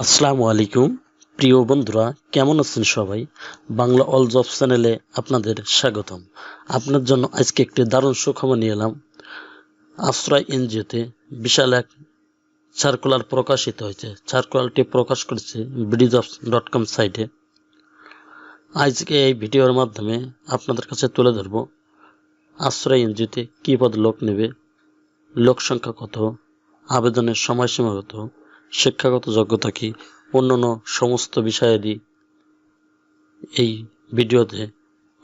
আসসালামু আলাইকুম। প্রিয় বন্ধুরা, কেমন আছেন সবাই? বাংলা অল জব চ্যানেলে আপনাদের স্বাগতম। আপনার জন্য আজকে একটি দারুণ সুখবর নিয়ে এলাম। আশ্রয় এনজিওতে বিশাল এক সার্কুলার প্রকাশিত হয়েছে। সার্কুলারটি প্রকাশ করেছে বিডিজবস ডট কম সাইটে। আজকে এই ভিডিওর মাধ্যমে আপনাদের কাছে তুলে ধরব, আশ্রয় এনজিওতে কী পদ লোক নেবে, লোক সংখ্যা কত, আবেদনের সময়সীমা কত শিক্ষাগত যোগ্যতা কি? অন্যান্য সমস্ত বিষয়েরই এই ভিডিওতে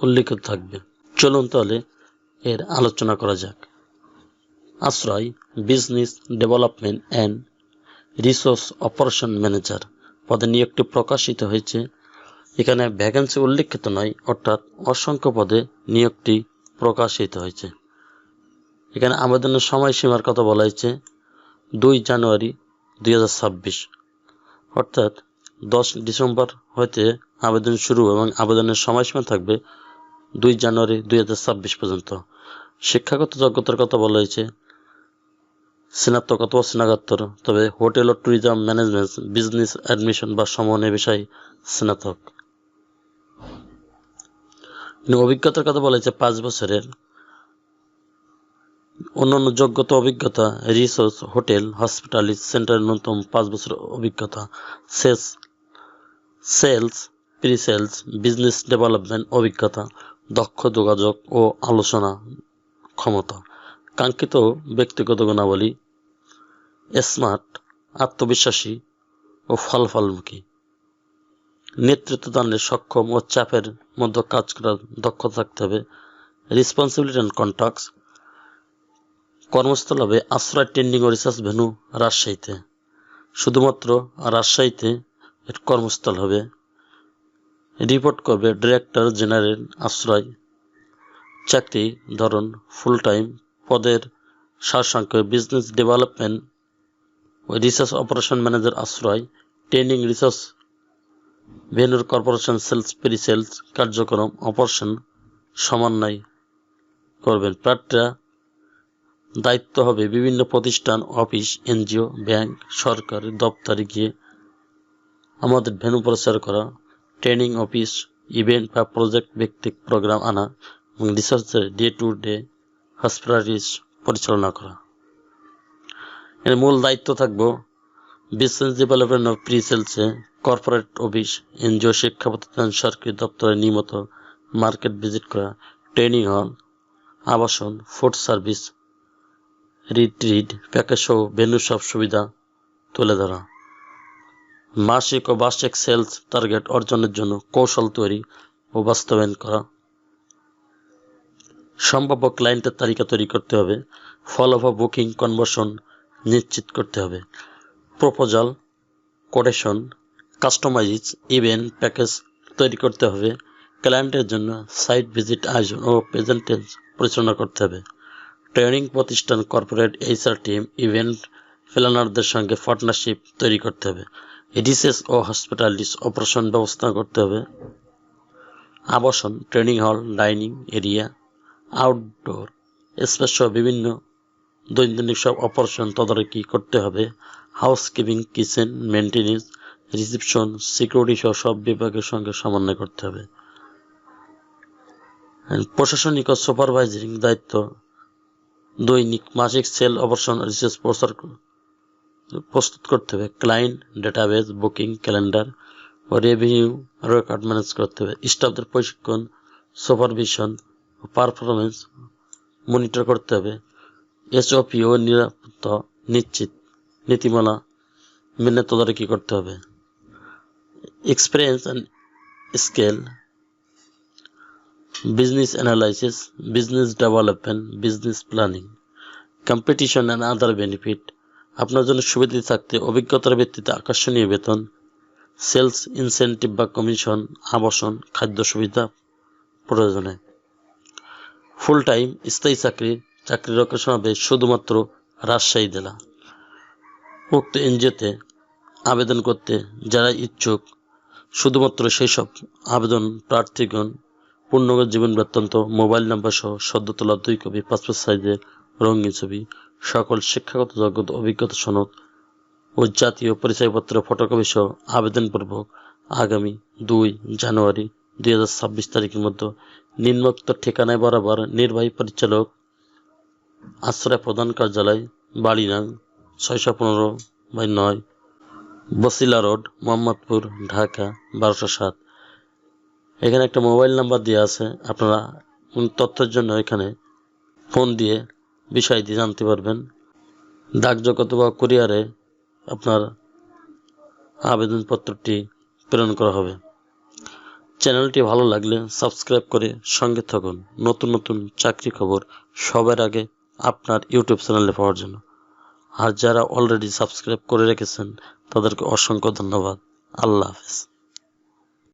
উল্লেখিত থাকবে। চলুন তাহলে এর আলোচনা করা যাক। আশ্রয়, business, development and resource operation manager পদে নিয়োগটি প্রকাশিত হয়েছে। এখানে ভ্যাকেন্সি উল্লেখিত নয়, অর্থাৎ অসংখ্য পদে নিয়োগটি প্রকাশিত হয়েছে। এখানে আবেদনের সময়সীমার কথা বলা হয়েছে। দুই জানুয়ারি দুই হাজার ছাব্বিশ। অর্থাৎ দশ ডিসেম্বর হইতে আবেদন শুরু এবং আবেদনের সময়সীমা থাকবে দুই জানুয়ারি দুই হাজার ছাব্বিশ পর্যন্ত। শিক্ষাগত যোগ্যতার কথা বলা হয়েছে। স্নাতক অথবা স্নাতকোত্তর, তবে হোটেল ও ট্যুরিজম ম্যানেজমেন্ট, বিজনেস অ্যাডমিশন বা সমন্বয় বিষয় স্নাতক। অভিজ্ঞতার কথা বলা হয়েছে, পাঁচ বছরের। অন্যান্য যোগ্যতা, অভিজ্ঞতা রিসোর্স হোটেল হসপিটালিটি সেন্টার ন্যূনতম পাঁচ বছর অভিজ্ঞতা সেস sales pre sales business development অভিজ্ঞতা, দক্ষ যোগাযোগ ও আলোচনা ক্ষমতা, কাঙ্ক্ষিত ব্যক্তিগত গুণাবলী স্মার্ট আত্মবিশ্বাসী ও ফলাফলমুখী। নেতৃত্ব দানের সক্ষম ও চাপের মধ্যে কাজ করার দক্ষতা থাকতে হবে। রেসপন্সিবিলিটি অ্যান্ড কন্ট্যাক্টস কর্মস্থল হবে আশ্রয় ট্রেন্ডিং ও রিসার্চ ভেনু রাজশাহীতে। শুধুমাত্র রাজশাহীতে এর কর্মস্থল হবে। রিপোর্ট করবে ডিরেক্টর জেনারেল আশ্রয়। চাকরি ধরন ফুল টাইম পদের সারসংখ্য বিজনেস ডেভেলপমেন্ট ও রিসার্চ অপারেশন ম্যানেজার আশ্রয় ট্রেনিং রিসার্চ ভেনুর কর্পোরেশন সেলস প্রি সেলস কার্যক্রম অপারেশন সমন্বয় করবেন। প্রার্থীরা দায়িত্ব হবে বিভিন্ন প্রতিষ্ঠান, অফিস, এনজিও, ব্যাংক, সরকারি দপ্তরে গিয়ে আমাদের ভেনু প্রচার করা, ট্রেনিং অফিস, ইভেন্ট বা প্রজেক্ট ভিত্তিক প্রোগ্রাম আনা এবং রিসার্চের ডে টু ডে হসপিটালিটিস পরিচালনা করা। এর মূল দায়িত্ব থাকব বিজনেস ডেভেলপমেন্ট অফ প্রি সেলসে কর্পোরেট অফিস, এনজিও শিক্ষা প্রতিষ্ঠান সরকারি দপ্তরে নিয়মিত মার্কেট ভিজিট করা, ট্রেনিং হল, আবাসন, ফুড সার্ভিস রিট্রিট প্যাকেজ সহ ভেন্যু সব সুবিধা তুলে ধরা। মাসিক ও বার্ষিক সেলস টার্গেট অর্জনের জন্য কৌশল তৈরি ও বাস্তবায়ন করা। সম্ভাব্য ক্লায়েন্টের তালিকা তৈরি করতে হবে। ফলো অফ বুকিং কনভার্সন নিশ্চিত করতে হবে। Proposal quotation customise event package তৈরি করতে হবে। ক্লায়েন্টের জন্য সাইট ভিজিট আয়োজন ও প্রেজেন্টেজ পরিচালনা করতে হবে। ট্রেনিং প্রতিষ্ঠান কর্পোরেট এইচআর টিম ইভেন্ট প্ল্যানারদের সঙ্গে পার্টনারশিপ তৈরি করতে হবে। রিসেস ও হসপিটালিটিস অপারেশন ব্যবস্থা করতে হবে। আবাসন, ট্রেনিং হল, ডাইনিং এরিয়া, আউটডোর স্পেস সহ বিভিন্ন দৈনন্দিন সব অপারেশন তদারকি করতে হবে। Housekeeping, kitchen maintenance reception, security সহ সব বিভাগের সঙ্গে সমন্বয় করতে হবে। প্রশাসনিক ও সুপারভাইজারিং দায়িত্ব দৈনিক মাসিক সেল অপারেশন রিসার্চ প্রচার প্রস্তুত করতে হবে। ক্লায়েন্ট, ডেটাবেস, বুকিং, ক্যালেন্ডার ও রেভিনিউ রেকর্ড ম্যানেজ করতে হবে। স্টাফদের প্রশিক্ষণ, সুপারভিশন ও পারফরমেন্স মনিটর করতে হবে। এসওপি ও নিরাপত্তা নিশ্চিত। নীতিমালা মেনে তদারকি করতে হবে। Experience and scale business analysis, business development, business planning, competition and other benefit. আপনার জন্য সুবিধা থাকতে অভিজ্ঞতার ভিত্তিতে আকর্ষণীয় বেতন সেলস ইনসেন্টিভ বা কমিশন আবাসন খাদ্য সুবিধা প্রয়োজনে। ফুল টাইম স্থায়ী চাকরি চাকরির লোকেশন হবে শুধুমাত্র রাজশাহী জেলা। উক্ত এনজিওতে আবেদন করতে যারা ইচ্ছুক শুধুমাত্র সেই সব আবেদন প্রার্থীগণ পূর্ণগত জীবন বৃত্তান্ত, মোবাইল নাম্বার সহ সদ্য তোলা দুই কপি, পাসপোর্ট সাইজের রঙিন ছবি, সকল শিক্ষাগত যোগ্যতা অভিজ্ঞতা সনদ ও জাতীয় পরিচয়পত্র ফটোকপি সহ আবেদনপূর্বক আগামী দুই জানুয়ারি দুই হাজার ছাব্বিশ তারিখের মধ্যে নিম্নোক্ত ঠিকানায় বরাবর নির্বাহী পরিচালক আশ্রয় প্রধান কার্যালয় বাড়িনাং ছয়শো পনেরো বাই নয়, বসিলা রোড, মোহাম্মদপুর, ঢাকা, বারোশো সাত। এখানে একটা মোবাইল নাম্বার দেওয়া আছে। আপনারা তথ্যের জন্য এখানে ফোন দিয়ে বিষয়টি জানতে পারবেন। ডাকযোগ অথবা কুরিয়ারে আপনার আবেদনপত্রটি প্রেরণ করা হবে। চ্যানেলটি ভালো লাগলে সাবস্ক্রাইব করে সঙ্গে থাকুন। নতুন নতুন চাকরি খবর সবার আগে আপনার ইউটিউব চ্যানেলে পাওয়ার জন্য। আর যারা অলরেডি সাবস্ক্রাইব করে রেখেছেন, তাদেরকে অসংখ্য ধন্যবাদ। আল্লাহ হাফেজ।